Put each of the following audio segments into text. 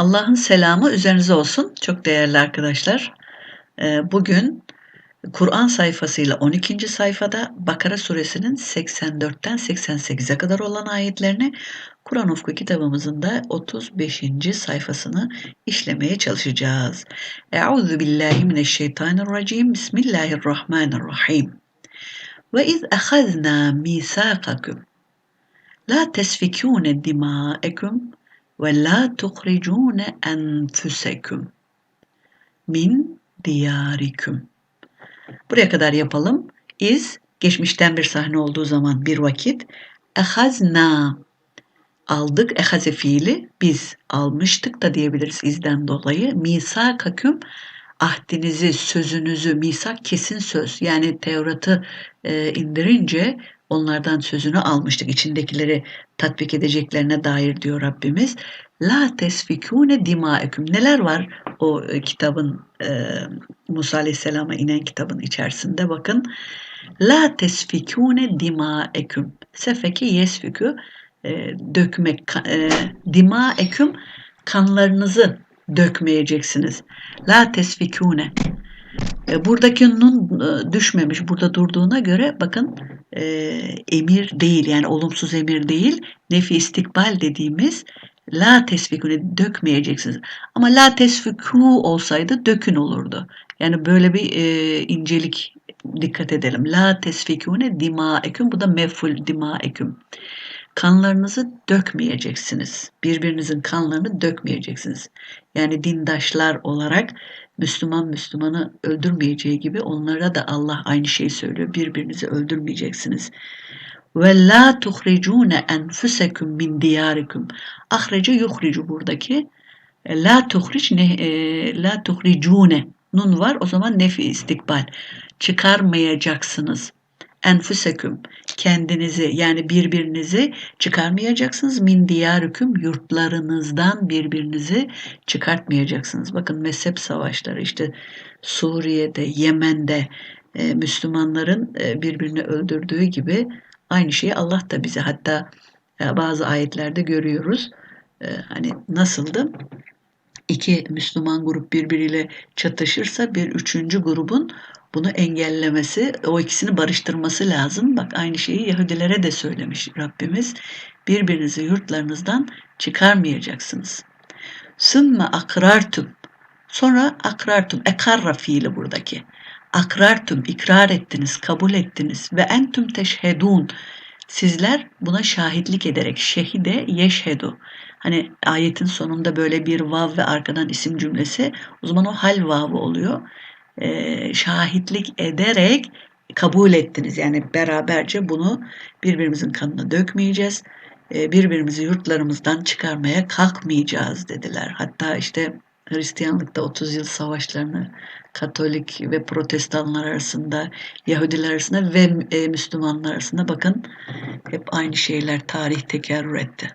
Allah'ın selamı üzerinize olsun çok değerli arkadaşlar. Ee, bugün Kur'an sayfasıyla 12. sayfada Bakara suresinin 84'ten 88'e kadar olan ayetlerini Kur'an Ufku kitabımızın da 35. sayfasını işlemeye çalışacağız. Euzu billahi mineşşeytanirracim. Bismillahirrahmanirrahim. Ve iz ahazna misakakum la tesfikune dima'ekum la tuhricune enfusekum min diyarikum. Buraya kadar yapalım. İz geçmişten bir sahne olduğu zaman bir vakit ehazna aldık ehaze fiili biz almıştık da diyebiliriz izden dolayı. Misakaküm ahdinizi, sözünüzü, misak kesin söz. Yani Tevrat'ı e, indirince onlardan sözünü almıştık. İçindekileri tatbik edeceklerine dair diyor Rabbimiz. La tesfikune dimaeküm. Neler var o e, kitabın e, Musa Aleyhisselam'a inen kitabın içerisinde bakın. La tesfikune dimaeküm. Sefeki yesfikü e, dökmek. E, dimaeküm kanlarınızı dökmeyeceksiniz. La tesfikune. Buradaki nun düşmemiş. Burada durduğuna göre bakın e, emir değil yani olumsuz emir değil. Nefi istikbal dediğimiz la tesfikune dökmeyeceksiniz. Ama la tesfiku olsaydı dökün olurdu. Yani böyle bir e, incelik dikkat edelim. La tesfikune dimaeküm bu da meful dimaeküm. Kanlarınızı dökmeyeceksiniz. Birbirinizin kanlarını dökmeyeceksiniz. Yani dindaşlar olarak Müslüman Müslümanı öldürmeyeceği gibi onlara da Allah aynı şeyi söylüyor. Birbirinizi öldürmeyeceksiniz. Ve la tuhricune enfusekum min diyarikum. Ahrece yuhricu buradaki. La tuhric ne e, la tuhricune nun var o zaman nefi istikbal. Çıkarmayacaksınız enfuseküm kendinizi yani birbirinizi çıkarmayacaksınız. Min diyarüküm yurtlarınızdan birbirinizi çıkartmayacaksınız. Bakın mezhep savaşları işte Suriye'de, Yemen'de e, Müslümanların e, birbirini öldürdüğü gibi aynı şeyi Allah da bize hatta e, bazı ayetlerde görüyoruz. E, hani nasıldı? İki Müslüman grup birbiriyle çatışırsa bir üçüncü grubun bunu engellemesi, o ikisini barıştırması lazım. Bak aynı şeyi Yahudilere de söylemiş Rabbimiz. Birbirinizi yurtlarınızdan çıkarmayacaksınız. Sümme akrartum. Sonra akrartum. Ekarra fiili buradaki. Akrartum, ikrar ettiniz, kabul ettiniz. Ve entüm teşhedun. Sizler buna şahitlik ederek şehide yeşhedu. Hani ayetin sonunda böyle bir vav ve arkadan isim cümlesi o zaman o hal vavı oluyor e, şahitlik ederek kabul ettiniz. Yani beraberce bunu birbirimizin kanına dökmeyeceğiz. E, birbirimizi yurtlarımızdan çıkarmaya kalkmayacağız dediler. Hatta işte Hristiyanlıkta 30 yıl savaşlarını Katolik ve Protestanlar arasında, Yahudiler arasında ve e, Müslümanlar arasında bakın hep aynı şeyler tarih tekerrür etti.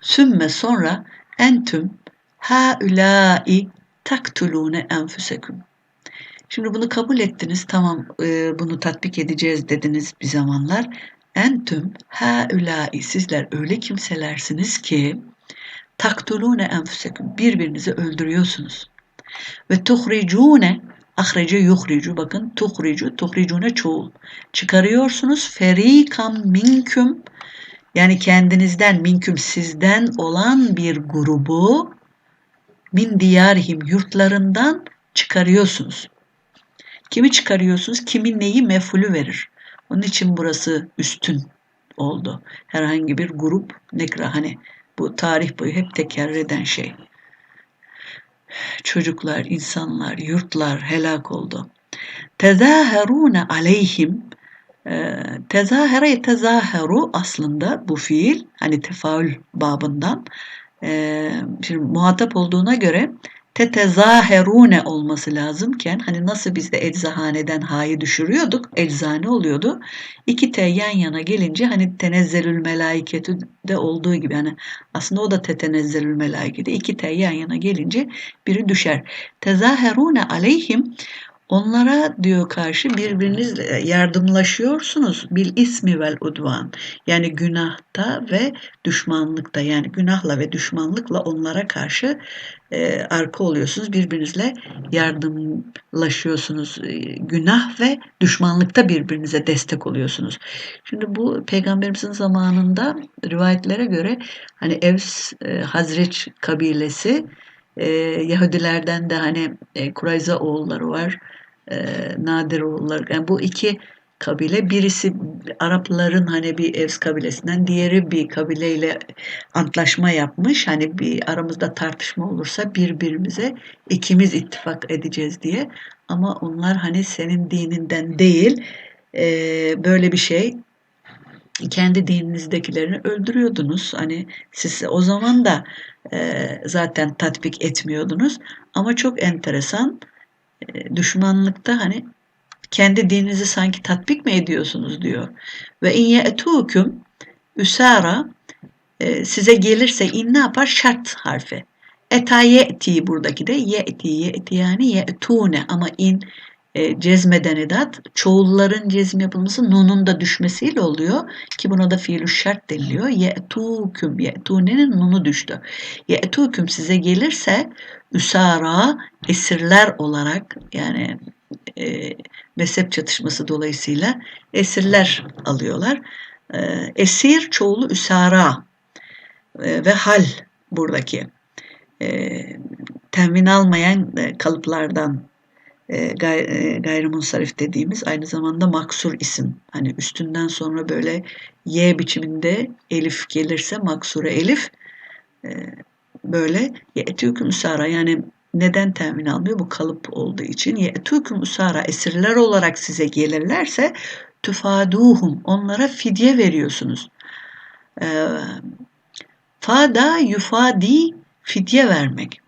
Sümme sonra entüm haulâi taktulûne enfüseküm. Şimdi bunu kabul ettiniz. Tamam e, bunu tatbik edeceğiz dediniz bir zamanlar. Entüm haulâi sizler öyle kimselersiniz ki taktulune enfusekum birbirinizi öldürüyorsunuz. Ve tuhricune ahrece yuhricu bakın tuhricu tuhricune çoğul çıkarıyorsunuz ferikam minküm yani kendinizden minküm sizden olan bir grubu min diyarihim yurtlarından çıkarıyorsunuz. Kimi çıkarıyorsunuz? Kimin neyi mefulü verir. Onun için burası üstün oldu. Herhangi bir grup nekra hani bu tarih boyu hep tekrar eden şey. Çocuklar, insanlar, yurtlar helak oldu. Tezaherune aleyhim tezahere tezaheru aslında bu fiil hani tefaül babından e, şimdi muhatap olduğuna göre tetezaherune olması lazımken hani nasıl biz de eczahaneden ha'yı düşürüyorduk eczane oluyordu. İki T yan yana gelince hani tenezzelül melaiketü de olduğu gibi yani aslında o da tetenezzelül melaiketi. İki T yan yana gelince biri düşer. Tezaherune aleyhim Onlara diyor karşı birbirinizle yardımlaşıyorsunuz bil ismi vel udvan. Yani günahta ve düşmanlıkta yani günahla ve düşmanlıkla onlara karşı e, arka oluyorsunuz. Birbirinizle yardımlaşıyorsunuz. E, günah ve düşmanlıkta birbirinize destek oluyorsunuz. Şimdi bu peygamberimizin zamanında rivayetlere göre hani Evs e, Hazreç kabilesi e, Yahudilerden de hani e, Kurayza oğulları var e, Nadir oğulları. Yani bu iki kabile birisi Arapların hani bir Evs kabilesinden diğeri bir kabileyle antlaşma yapmış. Hani bir aramızda tartışma olursa birbirimize ikimiz ittifak edeceğiz diye. Ama onlar hani senin dininden değil e, böyle bir şey kendi dininizdekilerini öldürüyordunuz. Hani siz o zaman da e, zaten tatbik etmiyordunuz. Ama çok enteresan e, düşmanlıkta hani kendi dininizi sanki tatbik mi ediyorsunuz diyor. Ve in ye'tukum üsara e, size gelirse in ne yapar? Şart harfi. Eta ye'ti buradaki de ye'ti ye'ti yani ye'tune ama in e, cezmeden edat çoğulların cezm yapılması nunun da düşmesiyle oluyor ki buna da fiilü şart deniliyor. Ye'tuküm ye'tunenin nunu düştü. Ye'tuküm size gelirse üsara esirler olarak yani e, mezhep çatışması dolayısıyla esirler alıyorlar. E, esir çoğulu üsara e, ve hal buradaki e, temin almayan e, kalıplardan e, gay, e, gayrimunsarif dediğimiz aynı zamanda maksur isim. Hani üstünden sonra böyle y biçiminde elif gelirse maksure elif e, böyle ye'tüküm usara yani neden temin almıyor? Bu kalıp olduğu için. Ye'tüküm usara esirler olarak size gelirlerse tüfaduhum onlara fidye veriyorsunuz. E, fada yufadi fidye vermek.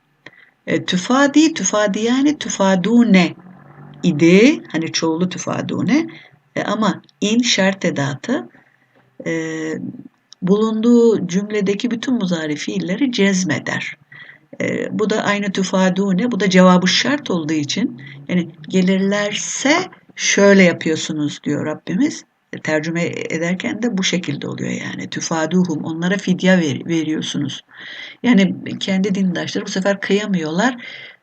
E, tüfadi, tüfadi yani tüfadune idi. Hani çoğulu tüfadune. E, ama in şart edatı e, bulunduğu cümledeki bütün muzari fiilleri cezmeder. E, bu da aynı tüfadune, bu da cevabı şart olduğu için yani gelirlerse şöyle yapıyorsunuz diyor Rabbimiz. Tercüme ederken de bu şekilde oluyor yani. Tüfaduhum onlara fidye ver, veriyorsunuz. Yani kendi dindaşları bu sefer kıyamıyorlar.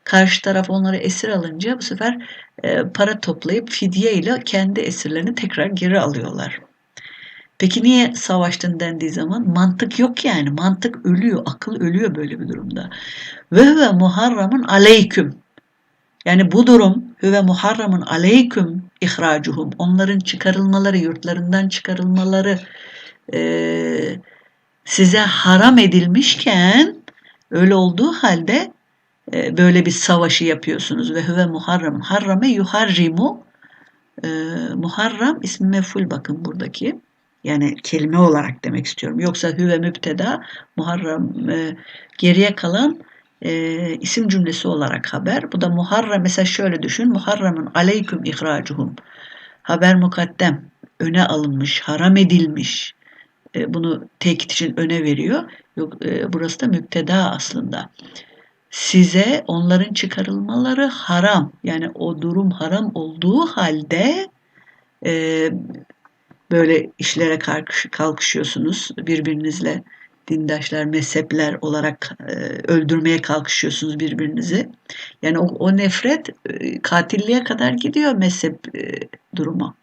Karşı taraf onları esir alınca bu sefer e, para toplayıp fidye ile kendi esirlerini tekrar geri alıyorlar. Peki niye savaştın dendiği zaman mantık yok yani. Mantık ölüyor, akıl ölüyor böyle bir durumda. Ve ve muharramun aleyküm. Yani bu durum ve muharramun aleyküm ihracuhum. Onların çıkarılmaları, yurtlarından çıkarılmaları e, size haram edilmişken öyle olduğu halde e, böyle bir savaşı yapıyorsunuz ve huve muharram. Harrame yuharrimu e, muharram ismi meful bakın buradaki. Yani kelime olarak demek istiyorum. Yoksa hüve müpteda muharram e, geriye kalan e, isim cümlesi olarak haber. Bu da muharram mesela şöyle düşün. Muharramın aleyküm ihracuhum. Haber mukaddem öne alınmış, haram edilmiş. E, bunu tekit için öne veriyor. Yok e, burası da müpteda aslında. Size onların çıkarılmaları haram. Yani o durum haram olduğu halde e, böyle işlere kalkışıyorsunuz birbirinizle dindaşlar, mezhepler olarak e, öldürmeye kalkışıyorsunuz birbirinizi. Yani o, o nefret e, katilliğe kadar gidiyor mezhep e, durumu.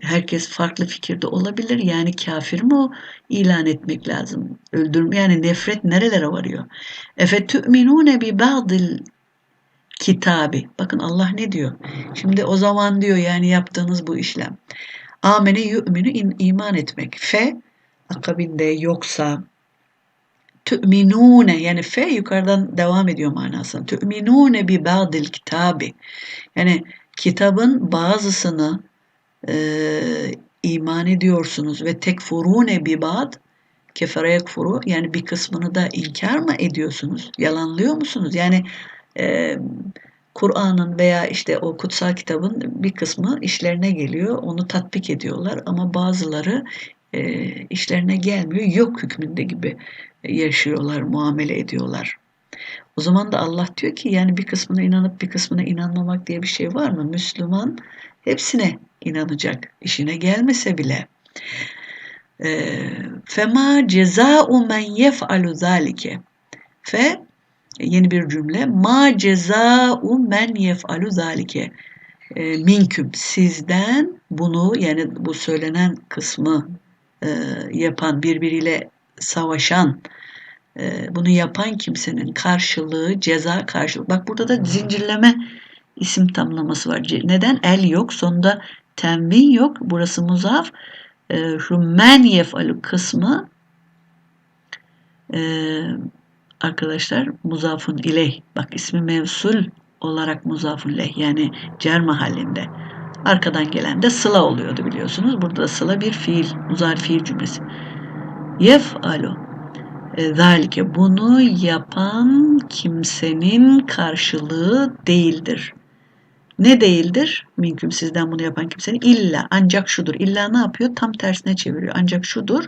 Herkes farklı fikirde olabilir. Yani kafir mi o ilan etmek lazım. Öldürme yani nefret nerelere varıyor? Efe tu'minune bi ba'dil kitabi. Bakın Allah ne diyor? Şimdi o zaman diyor yani yaptığınız bu işlem. Amene yu'minu iman etmek. Fe akabinde yoksa tü'minune yani fe yukarıdan devam ediyor manasında. Tü'minune bi ba'dil kitabi. Yani kitabın bazısını e, iman ediyorsunuz ve tekfurune bi ba'd kefere yekfuru yani bir kısmını da inkar mı ediyorsunuz? Yalanlıyor musunuz? Yani e, Kur'an'ın veya işte o kutsal kitabın bir kısmı işlerine geliyor, onu tatbik ediyorlar ama bazıları e, işlerine gelmiyor, yok hükmünde gibi yaşıyorlar, muamele ediyorlar. O zaman da Allah diyor ki yani bir kısmına inanıp bir kısmına inanmamak diye bir şey var mı? Müslüman hepsine inanacak. İşine gelmese bile. Fema ceza'u men yef'alu zalike. Fe yeni bir cümle. Ma ceza'u men yef'alu zalike. E, minküm sizden bunu yani bu söylenen kısmı e, yapan birbiriyle savaşan e, bunu yapan kimsenin karşılığı ceza karşılığı. Bak burada da zincirleme isim tamlaması var. Neden? El yok. Sonunda tenvin yok. Burası muzaf. E, şu men yef'alu kısmı e, arkadaşlar muzafun iley. Bak ismi mevsul olarak muzafun leh yani cer mahallinde. Arkadan gelen de sıla oluyordu biliyorsunuz. Burada da sıla bir fiil, muzari fiil cümlesi. Yef'alu e, zalike bunu yapan kimsenin karşılığı değildir. Ne değildir? Mümkün sizden bunu yapan kimsenin illa ancak şudur. İlla ne yapıyor? Tam tersine çeviriyor. Ancak şudur.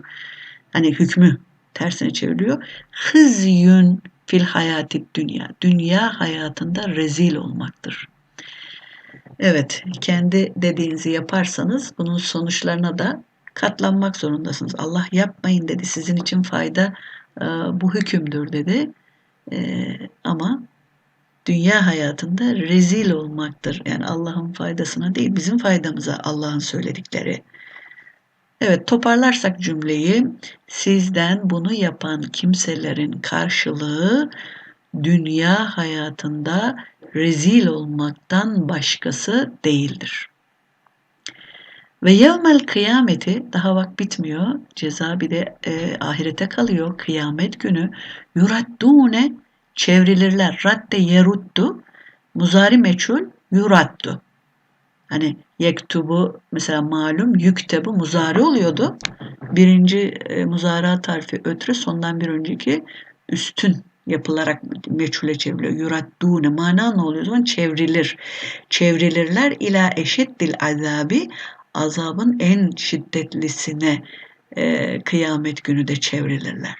Hani hükmü tersine çeviriyor. Hızyün fil hayati dünya. Dünya hayatında rezil olmaktır. Evet, kendi dediğinizi yaparsanız bunun sonuçlarına da katlanmak zorundasınız. Allah yapmayın dedi. Sizin için fayda e, bu hükümdür dedi. E, ama dünya hayatında rezil olmaktır. Yani Allah'ın faydasına değil, bizim faydamıza Allah'ın söyledikleri. Evet toparlarsak cümleyi sizden bunu yapan kimselerin karşılığı dünya hayatında rezil olmaktan başkası değildir. Ve yevmel kıyameti daha bak bitmiyor. Ceza bir de e, ahirete kalıyor. Kıyamet günü yuraddune çevrilirler. Radde yeruttu muzari meçhul yuraddu. Hani yektubu mesela malum yüktebu muzari oluyordu. Birinci e, muzara tarifi ötürü sondan bir önceki üstün yapılarak meçhule çevriliyor. Yuraddune mana ne oluyor? zaman çevrilir. Çevrilirler ila eşeddil azabi azabın en şiddetlisine e, kıyamet günü de çevrilirler.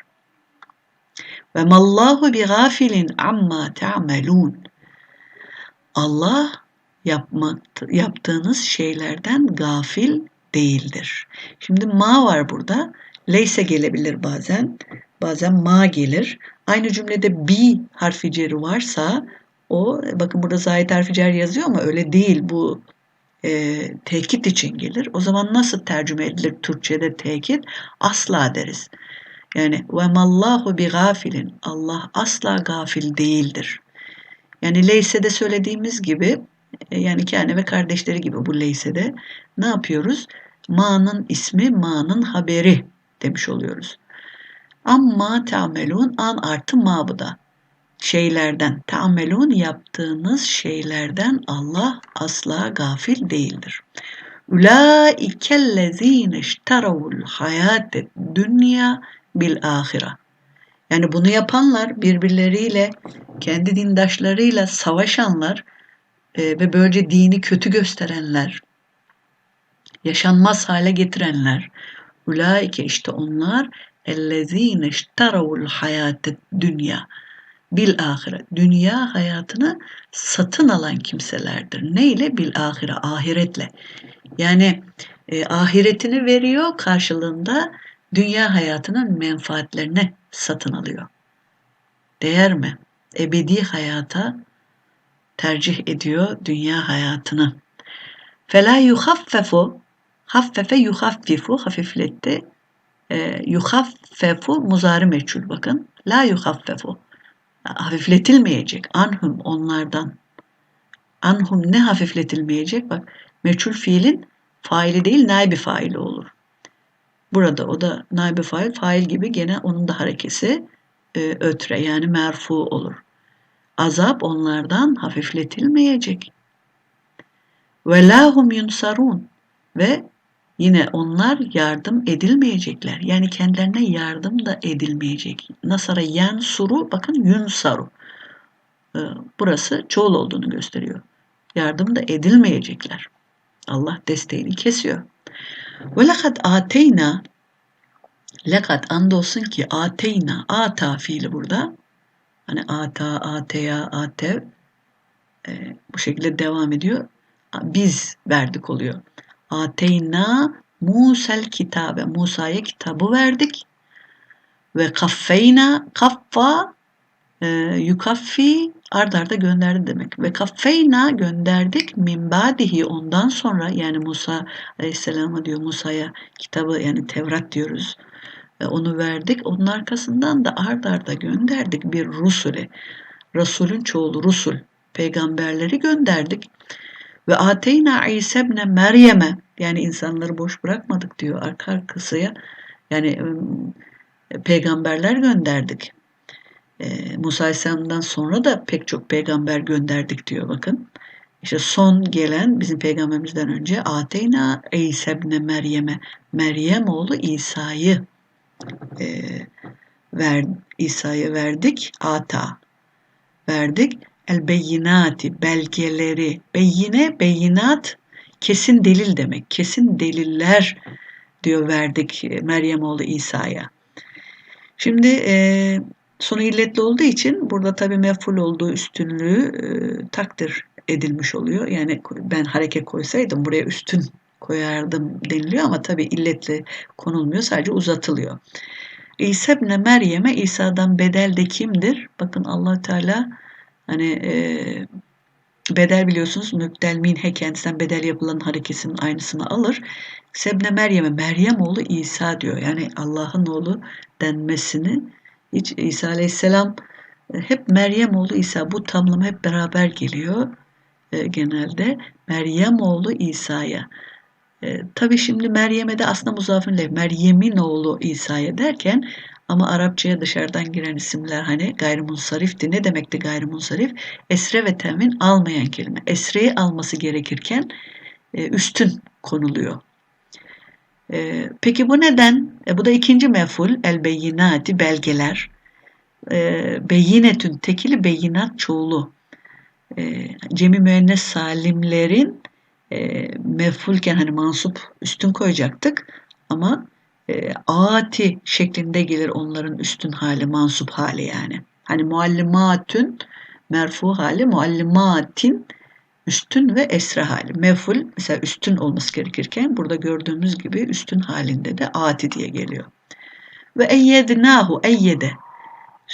Ve mallahu bi gafilin amma ta'melun. Allah yapmak, yaptığınız şeylerden gafil değildir. Şimdi ma var burada. Leyse gelebilir bazen. Bazen ma gelir. Aynı cümlede bi harfi ceri varsa o bakın burada zahid harfi cer yazıyor ama öyle değil. Bu e, tekit için gelir. O zaman nasıl tercüme edilir Türkçe'de tekit? Asla deriz. Yani ve mallahu bi gafilin. Allah asla gafil değildir. Yani Leyse'de söylediğimiz gibi e, yani kendi ve kardeşleri gibi bu Leyse'de ne yapıyoruz? Ma'nın ismi, ma'nın haberi demiş oluyoruz. Amma ta'melun an artı ma bu da. Şeylerden, ta'melun yaptığınız şeylerden Allah asla gafil değildir. Ulaikellezine işteravul hayate dünya bil ahira. Yani bunu yapanlar birbirleriyle, kendi dindaşlarıyla savaşanlar e, ve böylece dini kötü gösterenler, yaşanmaz hale getirenler, ulaike işte onlar ellezine işteravul hayate dünya bil ahiret. Dünya hayatını satın alan kimselerdir. Neyle? Bil ahire, ahiretle. Yani e, ahiretini veriyor karşılığında dünya hayatının menfaatlerini satın alıyor. Değer mi? Ebedi hayata tercih ediyor dünya hayatını. Fela yuhaffefu haffefe yuhaffifu hafifletti. E, yuhaffefu muzari meçhul bakın. La yuhaffefu hafifletilmeyecek. Anhum onlardan. Anhum ne hafifletilmeyecek? Bak meçhul fiilin faili değil naibi faili olur. Burada o da naibi fail, fail gibi gene onun da harekesi e, ötre yani merfu olur. Azap onlardan hafifletilmeyecek. Ve lahum yunsarun ve yine onlar yardım edilmeyecekler. Yani kendilerine yardım da edilmeyecek. Nasara yansuru bakın yunsaru. Ee, burası çoğul olduğunu gösteriyor. Yardım da edilmeyecekler. Allah desteğini kesiyor. Ve lekad ateyna lekad andolsun ki ateyna ata fiili burada Hani ata, ateya, atev e, bu şekilde devam ediyor. Biz verdik oluyor. Ateyna Musa'l kitabe. Musa'ya kitabı verdik. Ve kaffeyna kaffa e, yukaffi ard arda gönderdi demek. Ve kaffeyna gönderdik min badihi ondan sonra yani Musa aleyhisselama diyor Musa'ya kitabı yani Tevrat diyoruz. E, onu verdik. Onun arkasından da ard arda gönderdik bir rusule. Resulün çoğulu rusul. Peygamberleri gönderdik. Ve ateyna İsa ibne Meryem'e yani insanları boş bırakmadık diyor arka arkasıya. Yani peygamberler gönderdik. E, Musa Aleyhisselam'dan sonra da pek çok peygamber gönderdik diyor bakın. İşte son gelen bizim peygamberimizden önce Ateyna İsa ibne Meryem'e Meryem oğlu İsa'yı e, ver, İsa'ya verdik. Ata verdik. El beyinati belgeleri. Beyine beyinat kesin delil demek. Kesin deliller diyor verdik Meryem oğlu İsa'ya. Şimdi e, sonu illetli olduğu için burada tabii meful olduğu üstünlüğü e, takdir edilmiş oluyor. Yani ben hareket koysaydım buraya üstün koyardım deniliyor ama tabii illetli konulmuyor sadece uzatılıyor. İsa ibn Meryem'e İsa'dan bedel de kimdir? Bakın allah Teala hani e, bedel biliyorsunuz mübdel minhe kendisinden bedel yapılan harekesinin aynısını alır. Sebne Meryem'e Meryem oğlu İsa diyor. Yani Allah'ın oğlu denmesini hiç İsa Aleyhisselam e, hep Meryem oğlu İsa bu tamlama hep beraber geliyor e, genelde. Meryem oğlu İsa'ya. E, Tabi şimdi Meryem'e de aslında muzafirle Meryem'in oğlu İsa'ya derken ama Arapçaya dışarıdan giren isimler hani gayrimunsarifti. Ne demekti gayrimunsarif? Esre ve temin almayan kelime. Esreyi alması gerekirken e, üstün konuluyor. E, peki bu neden? E, bu da ikinci meful el beyinati belgeler. E, beyinetün tekili beyinat çoğulu. E, cemi müennes salimlerin mefulken hani mansup üstün koyacaktık ama e, ati şeklinde gelir onların üstün hali, mansup hali yani. Hani muallimatün merfu hali, muallimatin üstün ve esra hali. Meful mesela üstün olması gerekirken burada gördüğümüz gibi üstün halinde de ati diye geliyor. Ve eyyednahu eyyede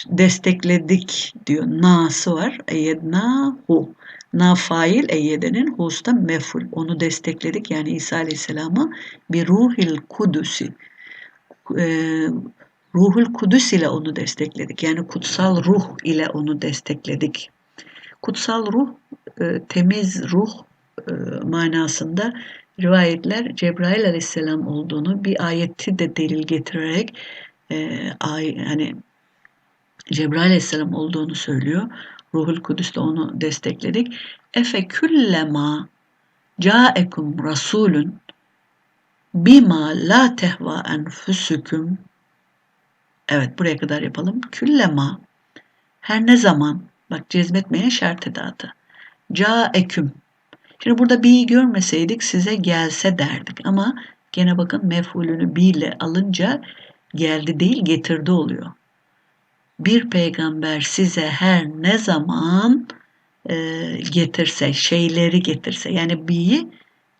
destekledik diyor. Na'sı var. Eyyednahu. Na fail eyyedenin husta meful. Onu destekledik yani İsa Aleyhisselam'a bir ruhil kudusi. E, ruhul kudüs ile onu destekledik. Yani kutsal ruh ile onu destekledik. Kutsal ruh e, temiz ruh e, manasında rivayetler Cebrail aleyhisselam olduğunu bir ayeti de delil getirerek e, ay, hani Cebrail aleyhisselam olduğunu söylüyor. Ruhul Kudüs'te onu destekledik. Efe küllema caekum rasulun bima la tehva enfusukum Evet buraya kadar yapalım. Küllema her ne zaman bak cezmetmeye şart edatı. Caeküm Şimdi burada bi'yi görmeseydik size gelse derdik ama gene bakın mef'ulünü bi ile alınca geldi değil getirdi oluyor. Bir peygamber size her ne zaman e, getirse, şeyleri getirse yani bi'yi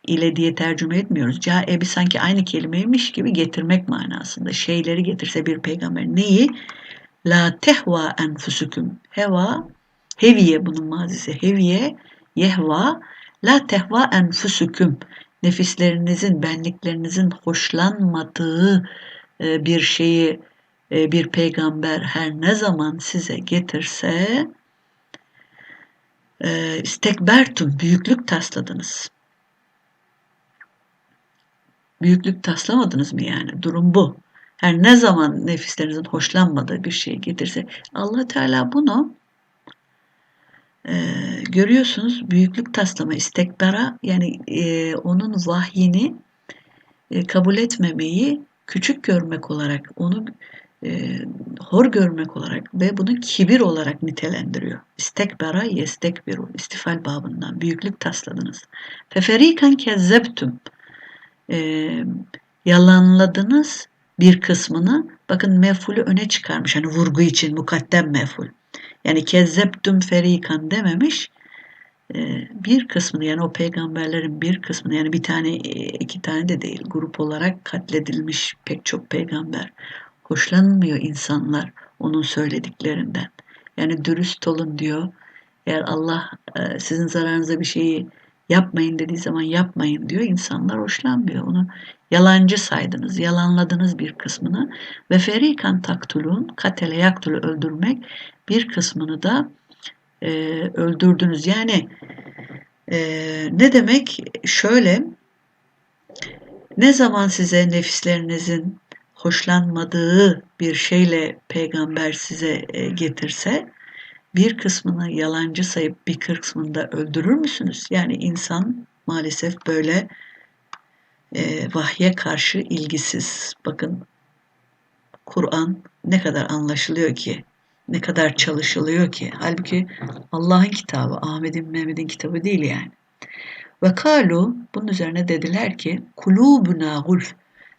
ile diye tercüme etmiyoruz. Caebi sanki aynı kelimeymiş gibi getirmek manasında. Şeyleri getirse bir peygamber neyi? La tehva enfusukum. Heva, heviye bunun mazisi. Heviye, yehva, la tehva enfusukum. Nefislerinizin, benliklerinizin hoşlanmadığı e, bir şeyi e, bir peygamber her ne zaman size getirse e, istekbertum, büyüklük tasladınız. Büyüklük taslamadınız mı yani? Durum bu. Her ne zaman nefislerinizin hoşlanmadığı bir şey getirse allah Teala bunu e, görüyorsunuz büyüklük taslama, istekbara yani e, onun vahyini e, kabul etmemeyi küçük görmek olarak, onu e, hor görmek olarak ve bunu kibir olarak nitelendiriyor. İstekbara yestekbiru istifal babından büyüklük tasladınız. Feferikan kezzebtüm e, yalanladınız bir kısmını bakın mefulü öne çıkarmış hani vurgu için mukaddem meful. Yani kezzeptüm ferikan dememiş. Ee, bir kısmını yani o peygamberlerin bir kısmını yani bir tane iki tane de değil grup olarak katledilmiş pek çok peygamber. Hoşlanmıyor insanlar onun söylediklerinden. Yani dürüst olun diyor. Eğer Allah e, sizin zararınıza bir şeyi yapmayın dediği zaman yapmayın diyor. İnsanlar hoşlanmıyor. Onu yalancı saydınız, yalanladınız bir kısmını ve ferikan taktulun, katele yaktulu öldürmek bir kısmını da e, öldürdünüz. Yani e, ne demek? Şöyle, ne zaman size nefislerinizin hoşlanmadığı bir şeyle peygamber size e, getirse bir kısmını yalancı sayıp bir kısmını da öldürür müsünüz? Yani insan maalesef böyle e, vahye karşı ilgisiz. Bakın Kur'an ne kadar anlaşılıyor ki, ne kadar çalışılıyor ki. Halbuki Allah'ın kitabı, Ahmet'in, Mehmet'in kitabı değil yani. Ve kalu bunun üzerine dediler ki kulubuna gulf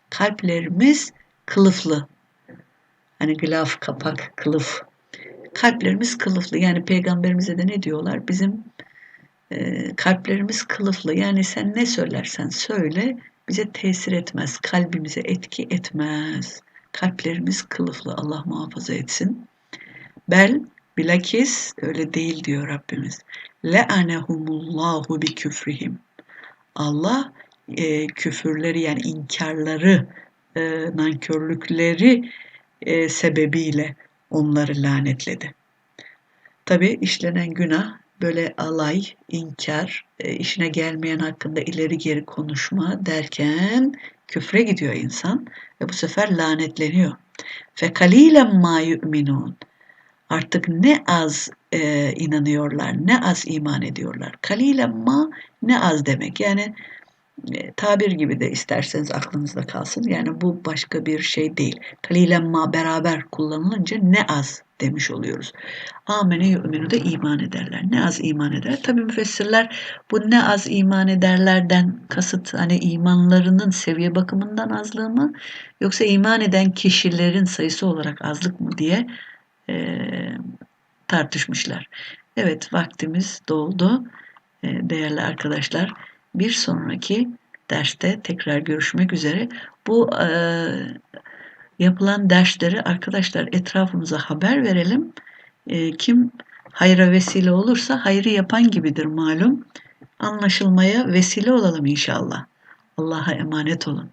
kalplerimiz kılıflı. Hani gılaf, kapak, kılıf. Kalplerimiz kılıflı. Yani peygamberimize de ne diyorlar? Bizim e, kalplerimiz kılıflı. Yani sen ne söylersen söyle bize tesir etmez. Kalbimize etki etmez. Kalplerimiz kılıflı. Allah muhafaza etsin. Bel bilakis öyle değil diyor Rabbimiz. Le'anehumullahu bi küfrihim. Allah e, küfürleri yani inkarları, e, nankörlükleri e, sebebiyle onları lanetledi. Tabi işlenen günah böyle alay, inkar, e, işine gelmeyen hakkında ileri geri konuşma derken küfre gidiyor insan ve bu sefer lanetleniyor. Fe kalilen ma yu'minun. Artık ne az e, inanıyorlar, ne az iman ediyorlar. Kalilen ma ne az demek. Yani tabir gibi de isterseniz aklınızda kalsın. Yani bu başka bir şey değil. Kalilen ma beraber kullanılınca ne az demiş oluyoruz. Amene yu'minu da iman ederler. Ne az iman eder? Tabi müfessirler bu ne az iman ederlerden kasıt hani imanlarının seviye bakımından azlığı mı yoksa iman eden kişilerin sayısı olarak azlık mı diye e, tartışmışlar. Evet vaktimiz doldu. E, değerli arkadaşlar bir sonraki derste tekrar görüşmek üzere. Bu e, yapılan dersleri arkadaşlar etrafımıza haber verelim. E, kim hayra vesile olursa hayrı yapan gibidir malum. Anlaşılmaya vesile olalım inşallah. Allah'a emanet olun.